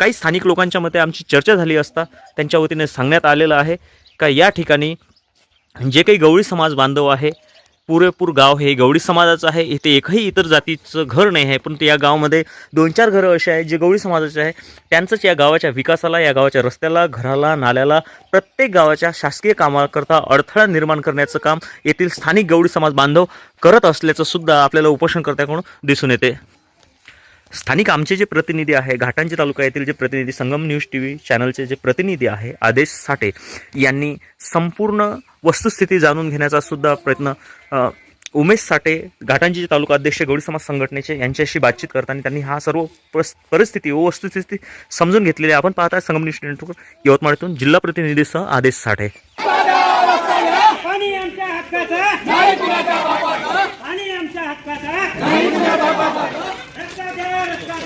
काही स्थानिक लोकांच्या मते आमची चर्चा झाली असता त्यांच्या वतीने सांगण्यात आलेलं आहे का या ठिकाणी जे काही गवळी समाज बांधव आहे पुरेपूर गाव हे गवळी समाजाचं आहे इथे एकही इतर जातीचं घर नाही आहे परंतु या गावामध्ये दोन चार घरं असे आहेत जे गवळी समाजाचे आहे. त्यांचंच या गावाच्या विकासाला या गावाच्या रस्त्याला घराला नाल्याला प्रत्येक गावाच्या शासकीय कामाकरता अडथळा निर्माण करण्याचं काम येथील स्थानिक गवळी समाज बांधव करत असल्याचं सुद्धा आपल्याला उपोषणकर्त्याकडून दिसून येते. स्थानिक आमचे जे प्रतिनिधी आहे घाटांची तालुका येथील जे प्रतिनिधी संगम न्यूज टी व्ही चॅनलचे जे प्रतिनिधी आहे आदेश साठे यांनी संपूर्ण वस्तुस्थिती जाणून घेण्याचा सुद्धा प्रयत्न उमेश साठे घाटांची तालुका अध्यक्ष गौडी समाज संघटनेचे यांच्याशी बातचीत करताना त्यांनी हा सर्व परिस्थिती व वस्तुस्थिती समजून घेतलेली आहे. आपण पाहता संगम न्यूज नेटवर्क यवतमाळतून जिल्हा प्रतिनिधीसह आदेश साठे.